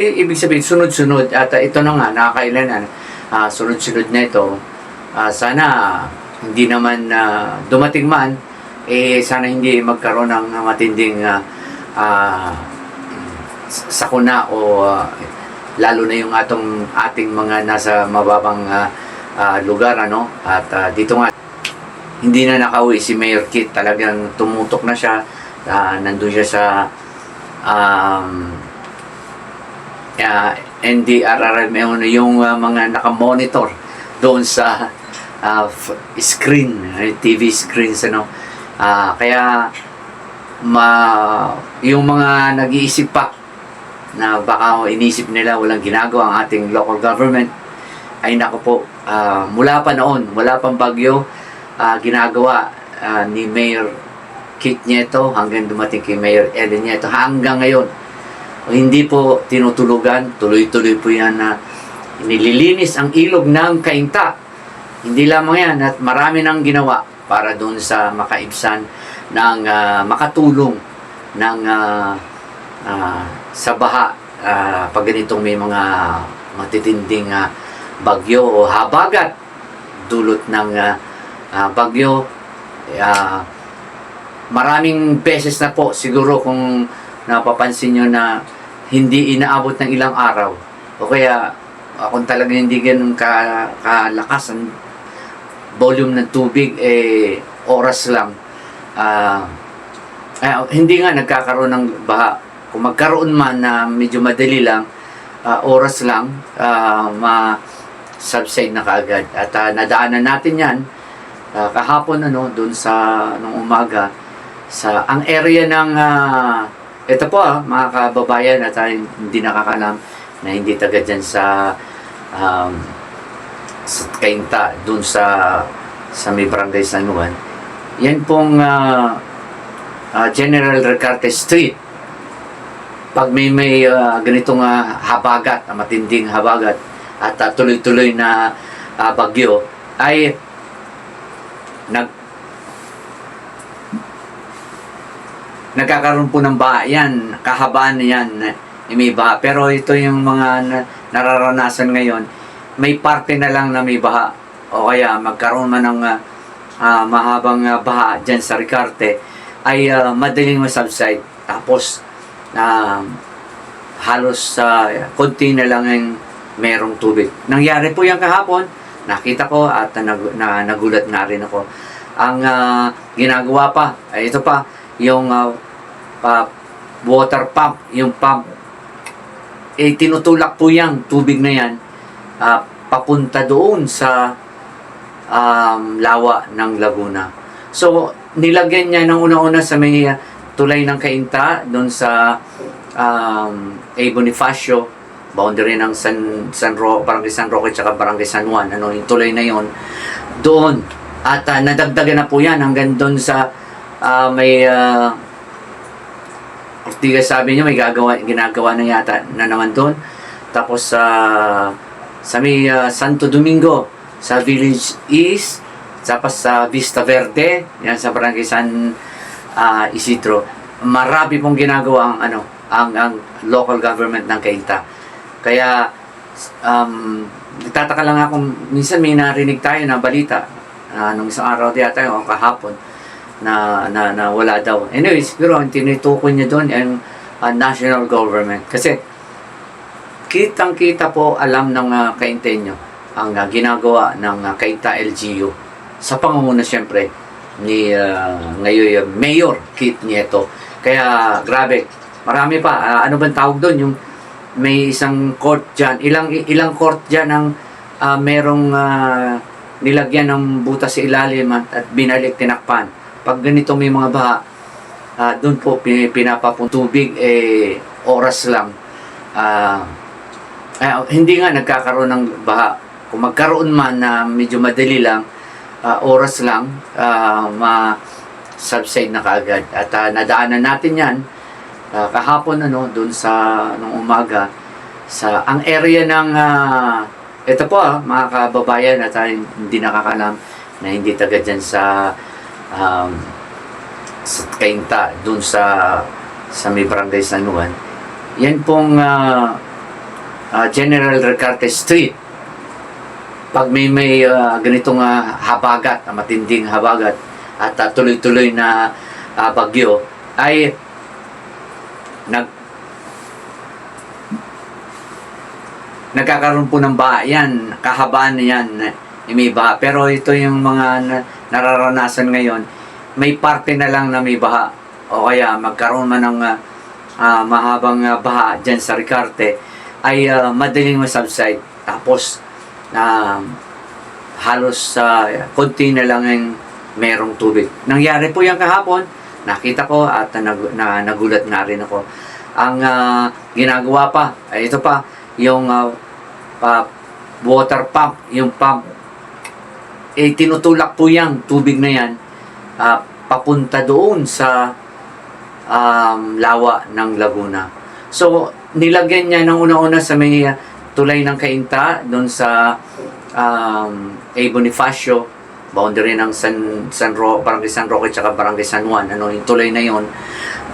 I- ibig sabihin, sunod-sunod. At uh, ito na nga, nakakailan na, ah, sunod-sunod na ito. Ah, sana hindi naman ah, dumating man, eh sana hindi magkaroon ng matinding ah, ah, sakuna o ah, lalo na yung atong ating mga nasa mababang ah, ah, lugar ano at ah, dito nga hindi na nakauwi si Mayor Kit talagang tumutok na siya Ah, nandun siya sa um, uh, NDRRM yung, yung uh, mga nakamonitor doon sa uh, screen, eh, TV screens ano. Ah, kaya ma yung mga nag-iisip pa na baka inisip nila walang ginagawa ang ating local government ay nako po ah, mula pa noon wala pang bagyo ah, ginagawa ah, ni Mayor Kit Nieto hanggang dumating kay Mayor Ellen Nieto hanggang ngayon hindi po tinutulugan. Tuloy-tuloy po yan na nililinis ang ilog ng Kainta. Hindi lamang yan at marami nang ginawa para doon sa makaibsan ng ah, makatulong ng ah, ah, sa baha ah, pag ganitong may mga matitinding ah, bagyo o habagat dulot ng ah, ah, bagyo. Ah, maraming beses na po siguro kung napapansin nyo na hindi inaabot ng ilang araw. O kaya kung talaga hindi ganun ka, kalakas ang volume ng tubig eh oras lang. Ah eh, hindi nga nagkakaroon ng baha. Kung magkaroon man na medyo madali lang ah, oras lang ah, ma subside na kaagad. At ah, nadaanan natin yan ah, kahapon ano doon sa nung umaga sa ang area ng ah, ito po ah, mga kababayan at ah, hindi nakakalam na hindi taga dyan sa um, sa Kainta doon sa sa may barangay San Juan. Yan pong ah, ah, General Recarte Street. Pag may may ah, ganitong ah, habagat, ah, matinding habagat at ah, tuloy-tuloy na ah, bagyo ay nag nagkakaroon po ng baha yan, kahabaan yan na may baha. Pero ito yung mga na- nararanasan ngayon, may parte na lang na may baha. O kaya magkaroon man ng ah, mahabang ah, baha dyan sa Ricarte, ay ah, madaling masubside. Tapos, na halos sa konti na lang yung merong tubig. Nangyari po yan kahapon, nakita ko at nag, na, nagulat na rin ako. Ang ah, ginagawa pa, ay ito pa, yung ah, pa- water pump, yung pump, eh tinutulak po yung tubig na yan ah, papunta doon sa um, lawa ng Laguna. So, nilagyan niya ng una-una sa may tulay ng Kainta, doon sa um, A. Bonifacio, boundary ng San, San Ro, Barangay San Roque at Barangay San Juan, ano, yung tulay na yon doon. At ah, nadagdagan na po yan hanggang doon sa ah, may ah, Ortigas sabi niya may gagawa, ginagawa na yata na naman doon. Tapos sa sa may ah, Santo Domingo, sa Village East, tapos sa Vista Verde, yan sa Barangay San ah, Isidro. Marami pong ginagawa ang ano, ang ang local government ng Cainta. Kaya um, nagtataka lang ako, minsan may narinig tayo na balita ah, nung isang araw yata o kahapon na, na, na wala daw. Anyway, siguro ang tinutukoy niya doon ang national government. Kasi kitang-kita po alam ng uh, kaintenyo ang ah, ginagawa ng uh, Kainta LGU sa pangunguna siyempre ni uh, ngayon yung Mayor Kit Nieto. Kaya grabe, marami pa. Ah, ano bang tawag doon? Yung may isang court dyan. Ilang, ilang court dyan ang ah, merong ah, nilagyan ng butas sa ilalim at, at binalik tinakpan. Pag ganito may mga baha, ah, doon po pi- pinapapun tubig, eh, oras lang. Ah, eh, hindi nga nagkakaroon ng baha. Kung magkaroon man na medyo madali lang, ah, oras lang, ah, ma-subside na kaagad. At ah, nadaanan natin yan ah, kahapon ano, doon sa nung umaga, sa ang area ng ah, ito po ah, mga kababayan at ah, hindi nakakalam na hindi taga dyan sa um, sa Kainta, doon sa sa may barangay San Juan. Yan pong ah, ah, General Recarte Street. Pag may may ah, ganitong ah, habagat, ah, matinding habagat at ah, tuloy-tuloy na ah, bagyo ay nag nagkakaroon po ng baha yan, kahabaan yan, may baha. Pero ito yung mga na- nararanasan ngayon, may parte na lang na may baha. O kaya magkaroon man ng ah, ah, mahabang ah, baha dyan sa Ricarte, ay ah, madaling masubside. Tapos, na halos sa konti na lang yung merong tubig. Nangyari po yan kahapon, nakita ko at nag, na, nagulat nga rin ako. Ang ah, ginagawa pa, ay ito pa, yung ah, pa- water pump, yung pump, eh tinutulak po yung tubig na yan ah, papunta doon sa um, lawa ng Laguna. So, nilagyan niya ng una-una sa may ah, tulay ng Kainta, doon sa um, A. Bonifacio, boundary ng San, San Ro, Barangay San Roque at Barangay San Juan, ano, yung tulay na yon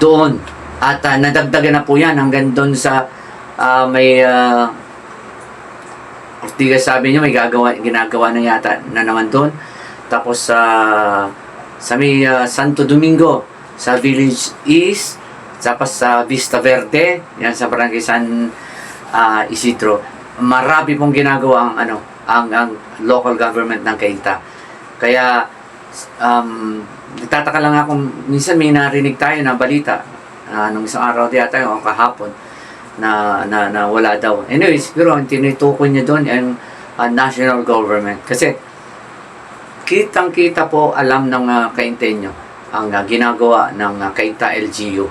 doon. At ah, nadagdagan na po yan hanggang doon sa ah, may ah, Ortigas sabi niya may gagawa, ginagawa na yata na naman doon. Tapos sa sa may ah, Santo Domingo, sa Village East, tapos sa Vista Verde, yan sa Barangay San ah, Isidro. Marami pong ginagawa ang ano, ang ang local government ng Cainta. Kaya um, nagtataka lang ako, minsan may narinig tayo na balita ah, nung isang araw yata o kahapon na, na, na wala daw. Anyway, siguro ang tinutukoy niya doon ay ah, national government. Kasi kitang-kita po alam ng uh, kaintenyo ang ah, ginagawa ng uh, Kainta LGU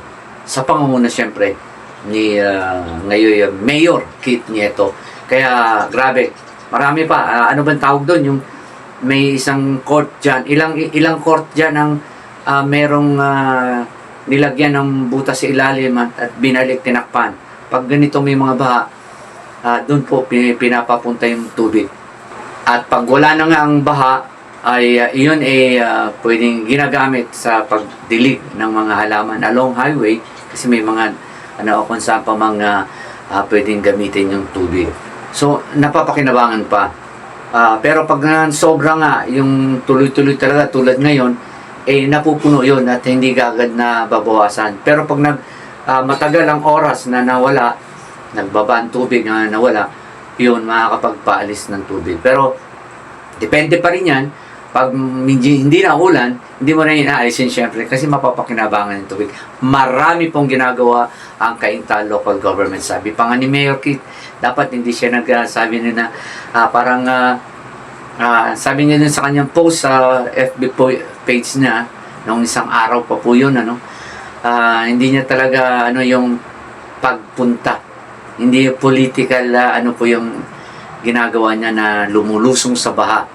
sa pangunguna siyempre ni uh, ngayon yung Mayor Kit Nieto. Kaya grabe, marami pa. Ah, ano bang tawag doon? Yung may isang court dyan. Ilang, ilang court dyan ang ah, merong ah, nilagyan ng butas sa ilalim at, at binalik tinakpan. Pag ganito may mga baha, ah, doon po pi- pinapapunta yung tubig. At pag wala na nga ang baha, ay ah, iyon ay ah, pwedeng ginagamit sa pagdilig ng mga halaman along highway kasi may mga ano kung saan pa mga ah, pwedeng gamitin yung tubig. So, napapakinabangan pa. Ah, pero pag nga sobra nga, yung tuloy-tuloy talaga tulad ngayon, eh napupuno yun at hindi agad na babawasan. Pero pag nag ah, matagal ang oras na nawala, nagbaba ang tubig na nawala, yun makakapagpaalis ng tubig. Pero depende pa rin yan. Pag hindi, hindi na ulan, hindi mo na inaalisin syempre kasi mapapakinabangan ng tubig. Marami pong ginagawa ang Kainta local government. Sabi pa nga ni Mayor Kit, dapat hindi siya nagsabi na, na ah, parang ah, ah, sabi niya dun sa kanyang post sa FB po, page niya, nung isang araw pa po yun, ano, ah, hindi niya talaga ano yung pagpunta. Hindi political ah, ano po yung ginagawa niya na lumulusong sa baha.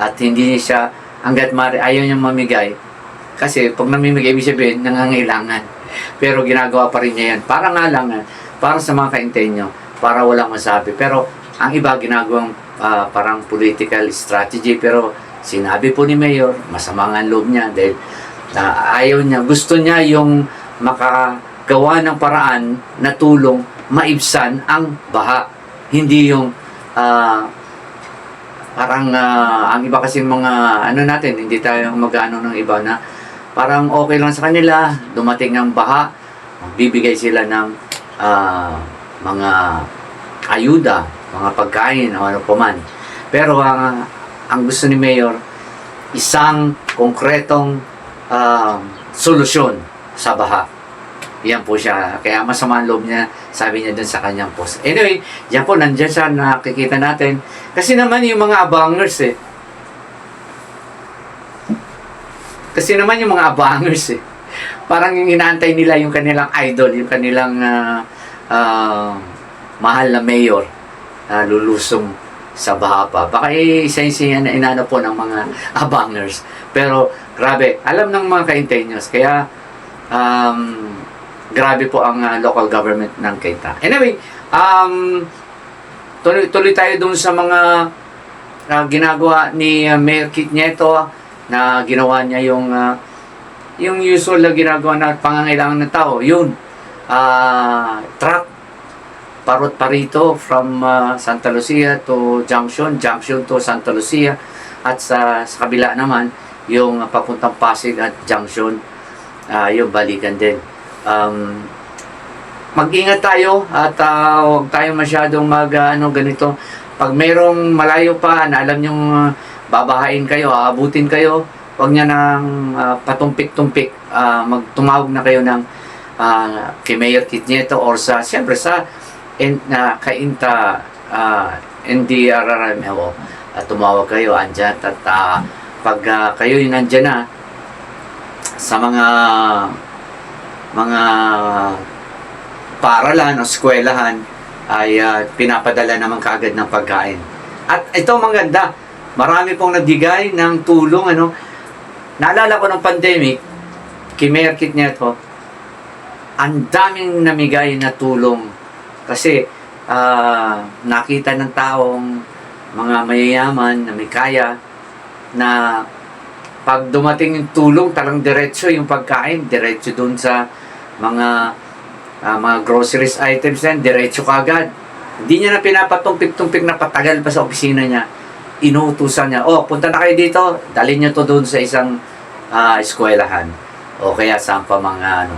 At hindi siya, hanggat mari, ayaw niyang mamigay. Kasi pag namimigay, ibig sabihin, nangangailangan. Pero ginagawa pa rin niya yan. Para nga lang, ah, para sa mga kaintenyo, para walang masabi. Pero ang iba ginagawang ah, parang political strategy. Pero sinabi po ni Mayor, masama nga loob niya dahil na ayaw niya, gusto niya yung makagawa ng paraan na tulong maibsan ang baha. Hindi yung ah, parang ah, ang iba kasi mga ano natin, hindi tayo mag-ano ng iba na parang okay lang sa kanila, dumating ng baha, bibigay sila ng ah, mga ayuda, mga pagkain o ano pa man. Pero ang ang gusto ni Mayor, isang konkretong ah, solusyon sa baha. Yan po siya. Kaya masama ang loob niya, sabi niya dun sa kanyang post. Anyway, yan po, nandyan siya, nakikita natin. Kasi naman yung mga abangers eh. Kasi naman yung mga abangers eh. Parang yung inaantay nila yung kanilang idol, yung kanilang ah, ah, mahal na mayor na lulusong sa baha pa. Baka yan na inano po ng mga abangers. Pero grabe, alam ng mga ka-intentions. Kaya um, grabe po ang ah, local government ng Kaita. Anyway, um, tuloy, tuloy tayo dun sa mga ah, ginagawa ni ah, Mayor Kit Nieto na ginawa niya yung ah, yung usual na ginagawa na pangangailangan ng tao. Yun, ah, truck Parot Parito from ah, Santa Lucia to Junction, Junction to Santa Lucia at sa, sa kabila naman yung papuntang Pasig at Junction ah, yung balikan din. Um, mag-ingat tayo at ah, huwag tayo masyadong mag ah, ano ganito. Pag mayroong malayo pa na alam nyong ah, babahain kayo, aabutin kayo, huwag niya nang ah, patumpik-tumpik. Ah, magtumawag na kayo ng ah, kay Mayor Kit Nieto or sa siyempre sa in, na kay Inta ah, NDRRMO at tumawag kayo andyan at ah, pag ah, kayo nandyan na sa mga mga paaralan o eskwelahan ay ah, pinapadala naman kaagad ng pagkain. At ito maganda, marami pong nagbigay ng tulong. Ano? Naalala ko ng pandemic, kay Mayor Kit Nieto, ang daming namigay na tulong. Kasi ah, nakita ng taong mga mayayaman na may kaya na pag dumating yung tulong, talang diretso yung pagkain, diretso dun sa mga ah, mga groceries items yan, diretso kagad. Hindi niya na pinapatumpik-tumpik na patagal pa sa opisina niya. Inuutusan niya, oh, punta na kayo dito, dalhin niyo to doon sa isang ah, eskwelahan. O kaya saan pa mga ano.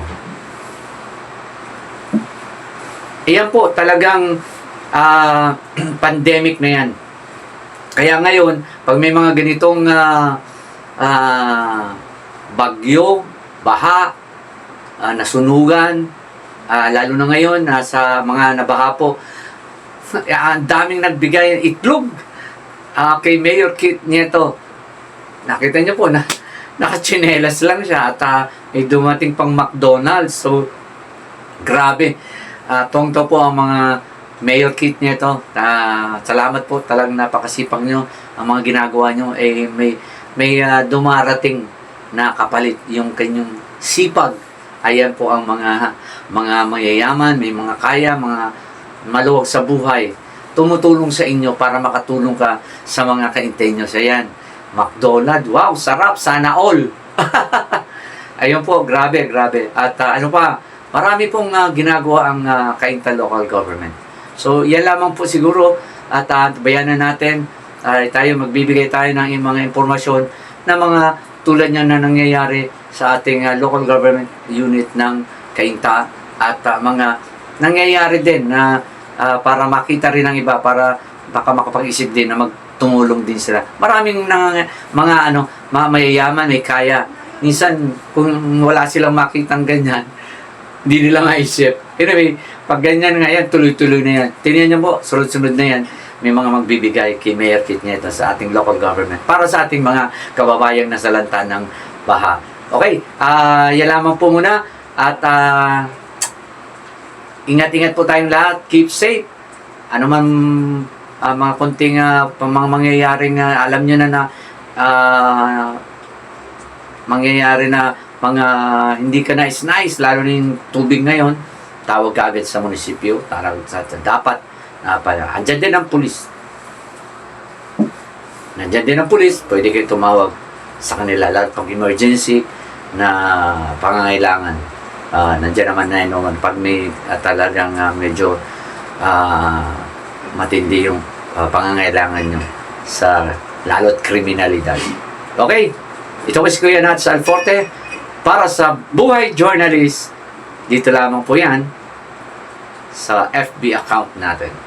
Iyan po, talagang ah, pandemic na yan. Kaya ngayon, pag may mga ganitong ah, ah, bagyo, baha, ah, nasunugan, ah, lalo na ngayon, nasa mga nabaha po, ang daming nagbigay ng itlog ah, kay Mayor Kit Nieto. Nakita niyo po na nakachinelas lang siya at ah, may dumating pang McDonald's. So, grabe. Uh, tongto po ang mga Mayor Kit nito. Ah, salamat po talagang napakasipag nyo. Ang mga ginagawa nyo ay may may ah, dumarating na kapalit yung kanyang sipag. Ayan po ang mga mga mayayaman, may mga kaya, mga maluwag sa buhay. Tumutulong sa inyo para makatulong ka sa mga kaintay nyo. So yan, McDonald, wow, sarap, sana all. Ayun po, grabe, grabe. At ah, ano pa, marami pong ah, ginagawa ang uh, Kainta Local Government. So, yan lamang po siguro at uh, bayanan natin ay tayo magbibigay tayo ng mga impormasyon na mga tulad niyan na nangyayari sa ating ah, local government unit ng Kainta at ah, mga nangyayari din na ah, para makita rin ng iba para baka makapag-isip din na magtumulong din sila. Maraming nang, mga ano, mga mayayaman, may kaya. Minsan, kung wala silang makitang ganyan, hindi nila maisip. Anyway, pag ganyan nga yan, tuloy-tuloy na yan. Tingnan niyo po, sunod-sunod na yan, may mga magbibigay kay Mayor Kit Nieto sa ating local government para sa ating mga kababayang nasalanta ng baha. Okay, ah yan lamang po muna at ah, ingat-ingat po tayong lahat. Keep safe. Ano man ah, mga konting pa- mga mangyayaring ah, alam nyo na na ah, mangyayari na mga hindi ka nice-nice, lalo na yung tubig ngayon, tawag ka agad sa munisipyo, tawag sa, sa dapat, na pala, andyan din ang pulis. Nandyan din ang pulis, pwede kayo tumawag sa kanila lahat pag emergency na pangangailangan. Ah, nandyan naman na yun, pag may ah, talagang ah, medyo ah, matindi yung ah, pangangailangan nyo sa lalo't kriminalidad. Okay, ito was Kuya Nats Alforte para sa Buhay Journalist. Dito lamang po yan sa FB account natin.